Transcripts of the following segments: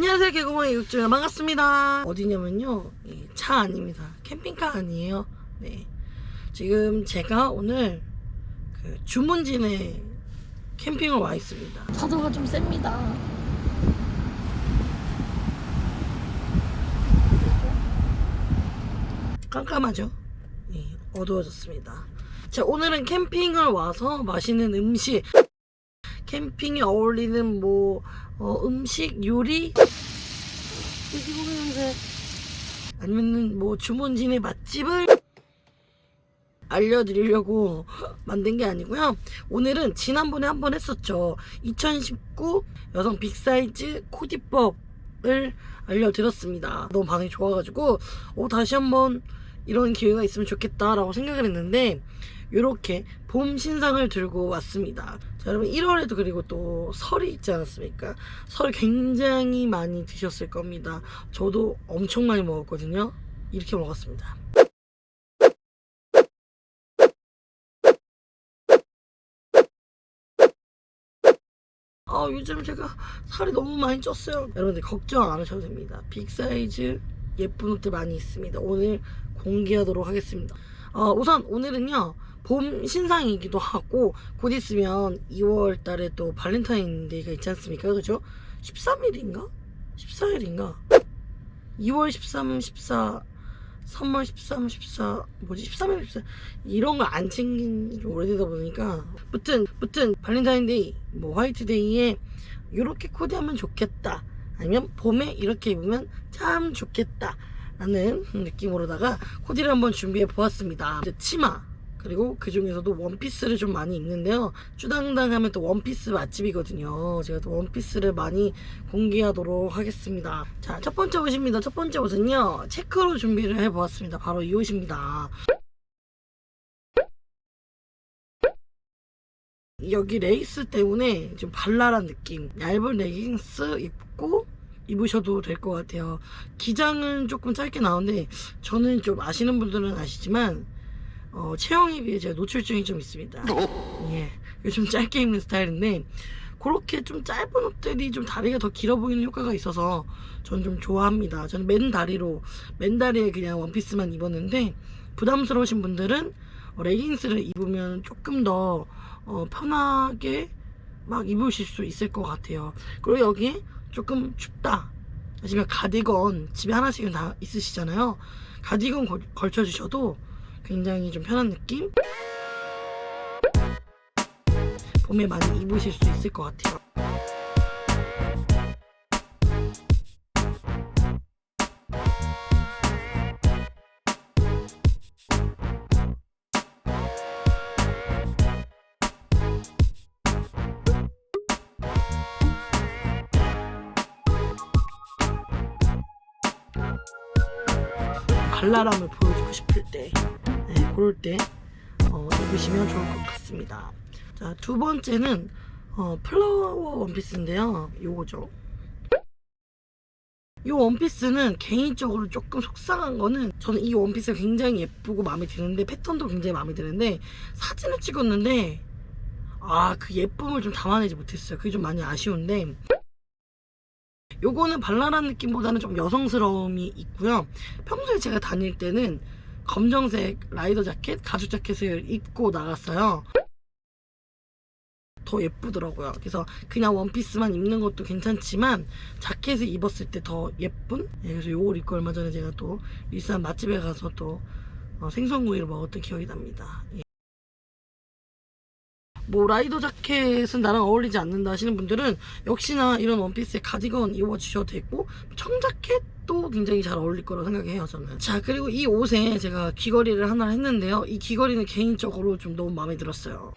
안녕하세요 개구멍의 육주야 반갑습니다. 어디냐면요. 이차 아닙니다. 캠핑카 아니에요. 네. 지금 제가 오늘 그 주문진에 캠핑을 와 있습니다. 파도가 좀 셉니다. 깜깜하죠? 예, 어두워졌습니다. 자 오늘은 캠핑을 와서 맛있는 음식 캠핑에 어울리는 뭐 어, 음식 요리 돼지고기 냄새 아니면은 뭐 주문진의 맛집을 알려드리려고 만든 게 아니고요. 오늘은 지난번에 한 번 했었죠. 2019 여성 빅사이즈 코디법을 알려드렸습니다. 너무 반응이 좋아가지고 어, 다시 한번 이런 기회가 있으면 좋겠다라고 생각을 했는데 이렇게 봄 신상을 들고 왔습니다. 자, 여러분 1월에도 그리고 또 설이 있지 않았습니까? 설 굉장히 많이 드셨을 겁니다. 저도 엄청 많이 먹었거든요. 이렇게 먹었습니다. 아 요즘 제가 살이 너무 많이 쪘어요. 여러분들 걱정 안 하셔도 됩니다. 빅 사이즈 예쁜 옷들 많이 있습니다. 오늘 공개하도록 하겠습니다. 어, 우선 오늘은요 봄 신상이기도 하고 곧 있으면 2월 달에 또 발렌타인데이가 있지 않습니까? 그죠? 13일인가? 14일인가? 2월 13, 14, 3월 13, 14, 뭐지? 13일, 14 이런 거안 챙긴 지 오래되다 보니까 무튼 무튼 발렌타인데이, 뭐 화이트데이에 이렇게 코디하면 좋겠다. 아니면 봄에 이렇게 입으면 참 좋겠다. 라는 느낌으로다가 코디를 한번 준비해 보았습니다. 치마 그리고 그 중에서도 원피스를 좀 많이 입는데요. 쭈당당 하면 또 원피스 맛집이거든요. 제가 또 원피스를 많이 공개하도록 하겠습니다. 자, 첫 번째 옷입니다. 첫 번째 옷은요. 체크로 준비를 해 보았습니다. 바로 이 옷입니다. 여기 레이스 때문에 좀 발랄한 느낌. 얇은 레깅스 입고 입으셔도 될 것 같아요. 기장은 조금 짧게 나오는데 저는 좀 아시는 분들은 아시지만 어, 체형에 비해 제가 노출증이 좀 있습니다. 예, 요즘 짧게 입는 스타일인데 그렇게 좀 짧은 옷들이 좀 다리가 더 길어 보이는 효과가 있어서 저는 좀 좋아합니다. 저는 맨 다리로 맨 다리에 그냥 원피스만 입었는데 부담스러우신 분들은 어, 레깅스를 입으면 조금 더 어, 편하게 막 입으실 수 있을 것 같아요. 그리고 여기에 조금 춥다. 하시면 가디건 집에 하나씩은 다 있으시잖아요. 가디건 걸, 걸쳐주셔도 굉장히 좀 편한 느낌? 봄에 많이 입으실 수 있을 것 같아요. 발랄함을 보여주고 싶을 때, 네, 그럴 때 어, 입으시면 좋을 것 같습니다. 자, 두 번째는 어, 플라워 원피스인데요. 요거죠. 이 원피스는 개인적으로 조금 속상한 거는 저는 이 원피스가 굉장히 예쁘고 마음에 드는데 패턴도 굉장히 마음에 드는데 사진을 찍었는데 아 그 예쁨을 좀 담아내지 못했어요. 그게 좀 많이 아쉬운데 요거는 발랄한 느낌보다는 좀 여성스러움이 있고요. 평소에 제가 다닐 때는 검정색 라이더 자켓, 가죽 자켓을 입고 나갔어요. 더 예쁘더라고요. 그래서 그냥 원피스만 입는 것도 괜찮지만 자켓을 입었을 때 더 예쁜? 예, 그래서 요걸 입고 얼마 전에 제가 또 일산 맛집에 가서 또 어, 생선구이를 먹었던 기억이 납니다. 예. 뭐 라이더 자켓은 나랑 어울리지 않는다 하시는 분들은 역시나 이런 원피스에 가디건 입어주셔도 되고 청자켓도 굉장히 잘 어울릴 거라 생각해요 저는. 자 그리고 이 옷에 제가 귀걸이를 하나 했는데요. 이 귀걸이는 개인적으로 좀 너무 마음에 들었어요.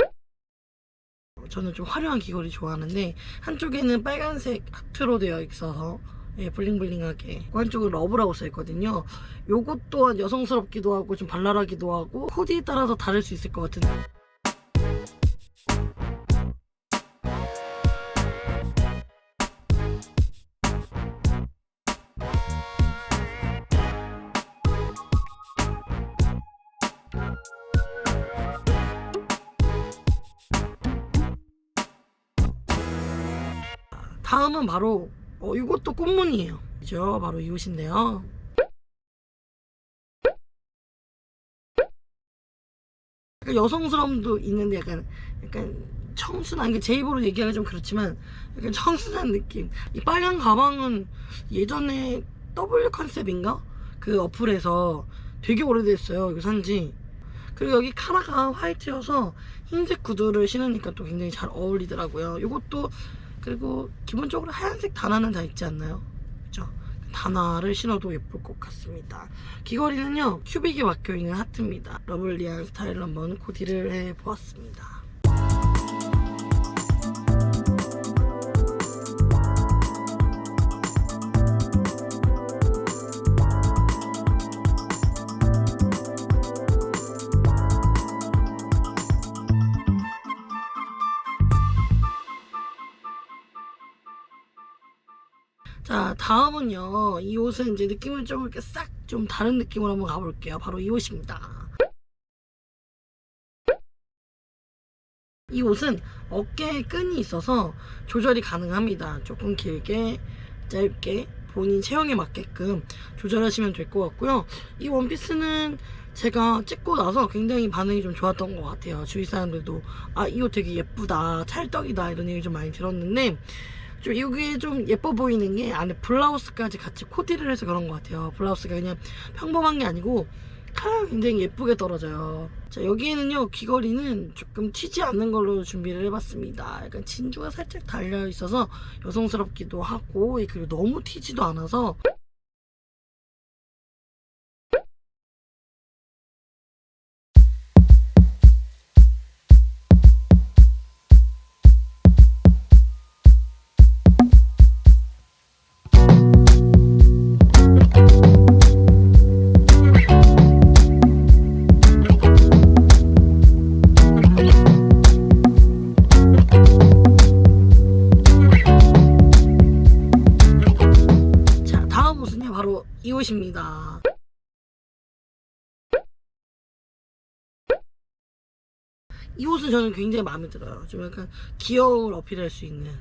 저는 좀 화려한 귀걸이 좋아하는데 한쪽에는 빨간색 하트로 되어 있어서 예, 블링블링하게 그 한쪽은 러브라고 써있거든요. 요것 또한 여성스럽기도 하고 좀 발랄하기도 하고 코디에 따라서 다를 수 있을 것 같은 다음은 바로 어, 이것도 꽃무늬예요. 그죠? 바로 이 옷인데요. 약간 여성스러움도 있는데 약간 약간 청순한 제 입으로 얘기하기 좀 그렇지만 약간 청순한 느낌. 이 빨간 가방은 예전에 W 컨셉인가 그 어플에서 되게 오래됐어요. 이거 산지. 그리고 여기 카라가 화이트여서 흰색 구두를 신으니까 또 굉장히 잘 어울리더라고요. 이것도 그리고 기본적으로 하얀색 단화는 다 있지 않나요? 그죠? 단화를 신어도 예쁠 것 같습니다. 귀걸이는요 큐빅이 박혀있는 하트입니다. 러블리한 스타일로 한번 코디를 해보았습니다. 자 다음은요. 이 옷은 이제 느낌을 좀 이렇게 싹 좀 다른 느낌으로 한번 가볼게요. 바로 이 옷입니다. 이 옷은 어깨에 끈이 있어서 조절이 가능합니다. 조금 길게 짧게 본인 체형에 맞게끔 조절하시면 될 것 같고요. 이 원피스는 제가 찍고 나서 굉장히 반응이 좀 좋았던 것 같아요. 주위 사람들도 아 이 옷 되게 예쁘다 찰떡이다 이런 얘기 좀 많이 들었는데 좀 이게 좀 예뻐 보이는 게 안에 블라우스까지 같이 코디를 해서 그런 것 같아요. 블라우스가 그냥 평범한 게 아니고 컬러가 굉장히 예쁘게 떨어져요. 자 여기에는요 귀걸이는 조금 튀지 않는 걸로 준비를 해봤습니다. 약간 진주가 살짝 달려 있어서 여성스럽기도 하고 그리고 너무 튀지도 않아서 이 옷입니다. 이 옷은 저는 굉장히 마음에 들어요. 좀 약간 귀여움을 어필할 수 있는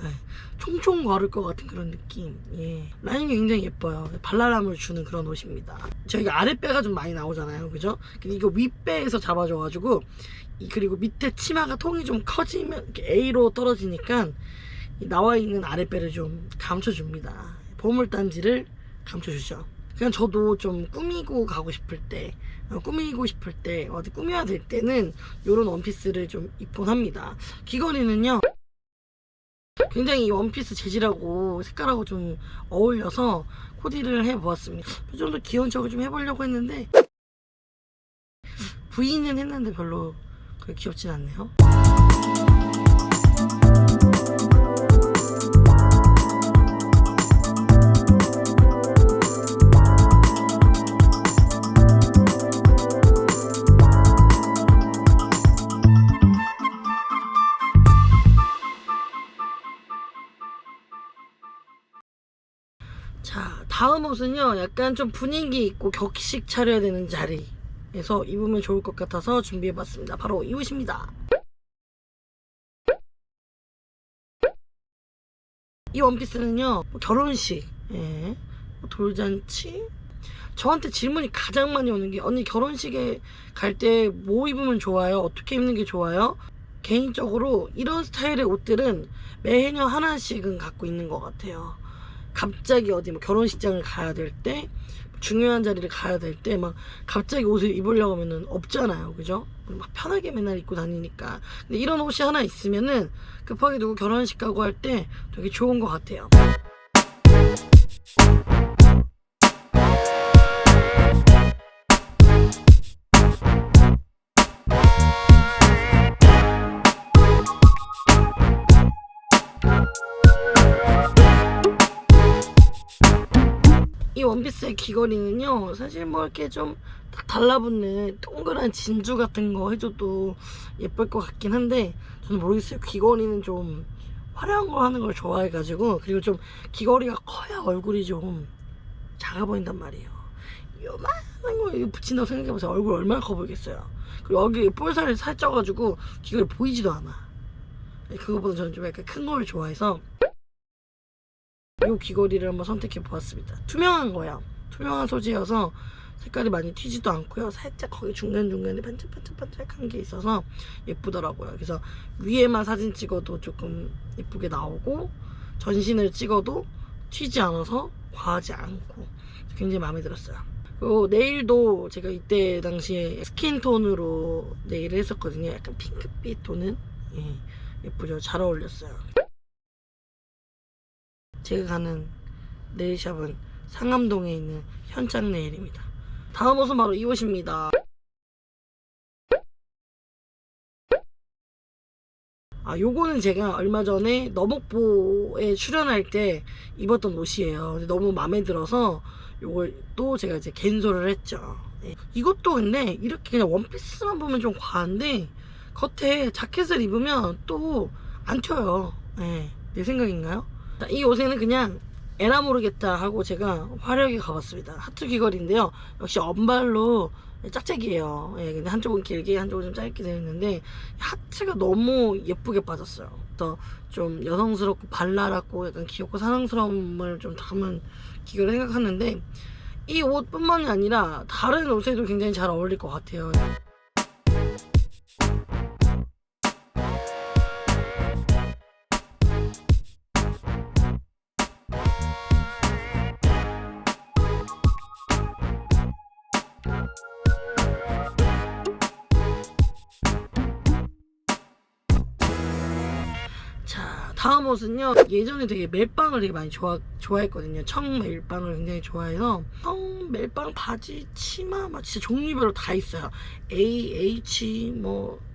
예, 총총 걸을 것 같은 그런 느낌. 예. 라인이 굉장히 예뻐요. 발랄함을 주는 그런 옷입니다. 저희가 아랫배가 좀 많이 나오잖아요. 그죠? 근데 이거 윗배에서 잡아줘가지고 이 그리고 밑에 치마가 통이 좀 커지면 A로 떨어지니까 이 나와 있는 아랫배를 좀 감춰줍니다. 보물단지를 감춰주죠. 그냥 저도 좀 꾸미고 가고 싶을 때, 어, 꾸미고 싶을 때, 어디 꾸며야 될 때는 이런 원피스를 좀 입곤 합니다. 귀걸이는요, 굉장히 이 원피스 재질하고 색깔하고 좀 어울려서 코디를 해보았습니다. 좀 더 귀여운 척을 좀 해보려고 했는데, V는 했는데 별로 그렇게 귀엽진 않네요. 옷은요, 약간 좀 분위기 있고 격식 차려야 되는 자리에서 입으면 좋을 것 같아서 준비해봤습니다. 바로 이 옷입니다. 이 원피스는요, 뭐 결혼식, 예, 뭐 돌잔치, 저한테 질문이 가장 많이 오는 게, 언니 결혼식에 갈 때 뭐 입으면 좋아요? 어떻게 입는 게 좋아요? 개인적으로 이런 스타일의 옷들은 매해년 하나씩은 갖고 있는 것 같아요. 갑자기 어디 뭐 결혼식장을 가야 될 때 중요한 자리를 가야 될 때 막 갑자기 옷을 입으려고 하면은 없잖아요. 그죠? 막 편하게 맨날 입고 다니니까. 근데 이런 옷이 하나 있으면은 급하게 누구 결혼식 가고 할 때 되게 좋은 것 같아요 이 원피스의 귀걸이는요 사실 뭐 이렇게 좀 딱 달라붙는 동그란 진주 같은 거 해줘도 예쁠 것 같긴 한데 저는 모르겠어요. 귀걸이는 좀 화려한 거 하는 걸 좋아해가지고 그리고 좀 귀걸이가 커야 얼굴이 좀 작아 보인단 말이에요. 요만한 거 이거 붙인다고 생각해보세요. 얼굴 얼마나 커 보이겠어요. 그리고 여기 볼살이 살쪄가지고 귀걸이 보이지도 않아. 그거보다 저는 좀 약간 큰 걸 좋아해서 이 귀걸이를 한번 선택해 보았습니다. 투명한 거야. 투명한 소재여서 색깔이 많이 튀지도 않고요. 살짝 거기 중간중간에 반짝반짝반짝한 게 있어서 예쁘더라고요. 그래서 위에만 사진 찍어도 조금 예쁘게 나오고 전신을 찍어도 튀지 않아서 과하지 않고 굉장히 마음에 들었어요. 그리고 네일도 제가 이때 당시에 스킨톤으로 네일을 했었거든요. 약간 핑크빛 톤은 예, 예쁘죠. 잘 어울렸어요. 제가 가는 네일샵은 상암동에 있는 현장 네일입니다. 다음 옷은 바로 이 옷입니다. 아, 요거는 제가 얼마 전에 너목보에 출연할 때 입었던 옷이에요. 너무 마음에 들어서 요걸 또 제가 이제 갠소를 했죠. 네. 이것도 근데 이렇게 그냥 원피스만 보면 좀 과한데 겉에 자켓을 입으면 또 안 튀어요. 네. 내 생각인가요? 자, 이 옷에는 그냥 에라 모르겠다 하고 제가 화려하게 가봤습니다. 하트 귀걸이인데요. 역시 언발로 짝짝이에요. 예, 근데 한쪽은 길게 한쪽은 좀 짧게 되어 있는데 하트가 너무 예쁘게 빠졌어요. 또좀 여성스럽고 발랄하고 약간 귀엽고 사랑스러움을 좀 담은 귀걸이 생각하는데 이 옷뿐만이 아니라 다른 옷에도 굉장히 잘 어울릴 것 같아요. 다음 옷은요. 예전에 되게 멜빵을 되게 많이 좋아, 좋아했거든요. 청 멜빵을 굉장히 좋아해서 청 멜빵 바지, 치마 막 진짜 종류별로 다 있어요. A, H 뭐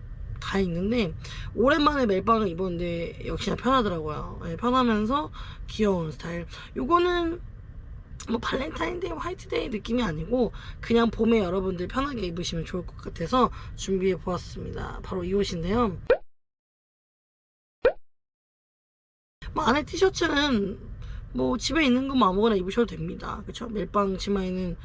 다 있는데 오랜만에 멜빵을 입었는데 역시나 편하더라고요. 예, 편하면서 귀여운 스타일. 요거는 뭐 발렌타인데이, 화이트데이 느낌이 아니고 그냥 봄에 여러분들 편하게 입으시면 좋을 것 같아서 준비해 보았습니다. 바로 이 옷인데요. 뭐 안에 티셔츠는 뭐 집에 있는 거뭐 아무거나 입으셔도 됩니다. 그쵸? 멜빵 치마에는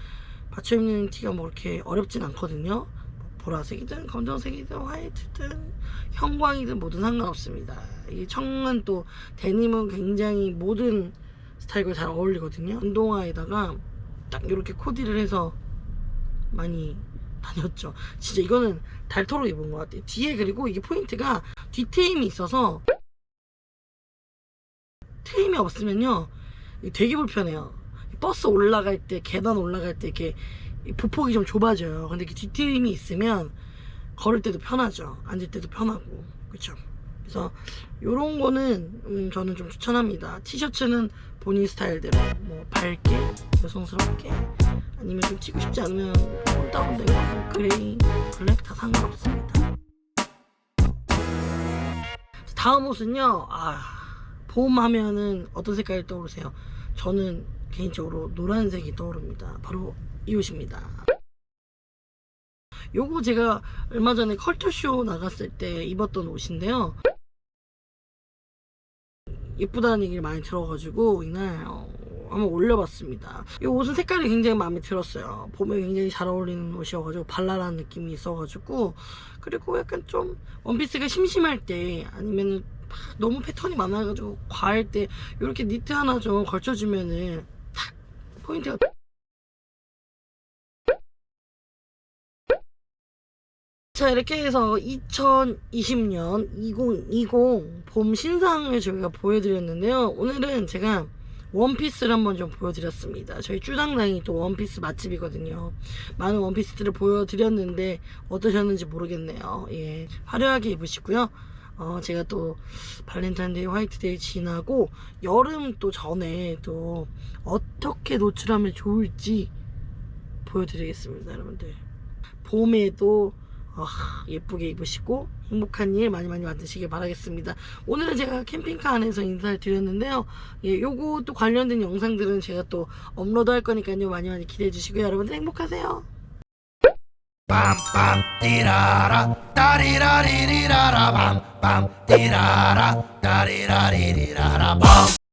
받쳐 입는 티가 뭐 이렇게 어렵진 않거든요. 뭐 보라색이든 검정색이든 화이트든 형광이든 뭐든 상관없습니다. 이 청은 또 데님은 굉장히 모든 스타일과 잘 어울리거든요. 운동화에다가 딱 이렇게 코디를 해서 많이 다녔죠. 진짜 이거는 달토로 입은 것 같아요. 뒤에 그리고 이게 포인트가 뒤트임이 있어서 트임이 없으면요 되게 불편해요. 버스 올라갈 때 계단 올라갈 때 이렇게 이 보폭이 좀 좁아져요. 근데 이렇게 뒤트임이 있으면 걸을 때도 편하죠. 앉을 때도 편하고. 그쵸? 그래서 요런 거는 음, 저는 좀 추천합니다. 티셔츠는 본인 스타일대로 뭐 밝게 여성스럽게 아니면 좀 튀고 싶지 않으면 홀다운되고 뭐 그레이 블랙 다 상관없습니다. 다음 옷은요 아 봄 하면은 어떤 색깔이 떠오르세요? 저는 개인적으로 노란색이 떠오릅니다. 바로 이 옷입니다. 요거 제가 얼마 전에 컬투쇼 나갔을 때 입었던 옷인데요. 예쁘다는 얘기를 많이 들어가지고 이날 어, 한번 올려봤습니다. 이 옷은 색깔이 굉장히 마음에 들었어요. 봄에 굉장히 잘 어울리는 옷이어가지고 발랄한 느낌이 있어가지고 그리고 약간 좀 원피스가 심심할 때 아니면은 막 너무 패턴이 많아가지고 과할 때 이렇게 니트 하나 좀 걸쳐주면은 탁 포인트가 자 이렇게 해서 2020년 2020 봄 신상을 저희가 보여드렸는데요. 오늘은 제가 원피스를 한번 좀 보여드렸습니다. 저희 쭈당당이 또 원피스 맛집이거든요. 많은 원피스들을 보여드렸는데 어떠셨는지 모르겠네요. 예 화려하게 입으시고요 어, 제가 또 발렌타인데이 화이트데이 지나고 여름 또 전에 또 어떻게 노출하면 좋을지 보여드리겠습니다 여러분들 봄에도 아, 예쁘게 입으시고 행복한 일 많이 많이 만드시길 바라겠습니다. 오늘은 제가 캠핑카 안에서 인사를 드렸는데요. 예, 요거 또 관련된 영상들은 제가 또 업로드 할 거니까요. 많이 많이 기대해 주시고요. 여러분들 행복하세요. 빰빰 띠라라 따리라리리라라 빰빰 띠라라 따리라리리라라 빰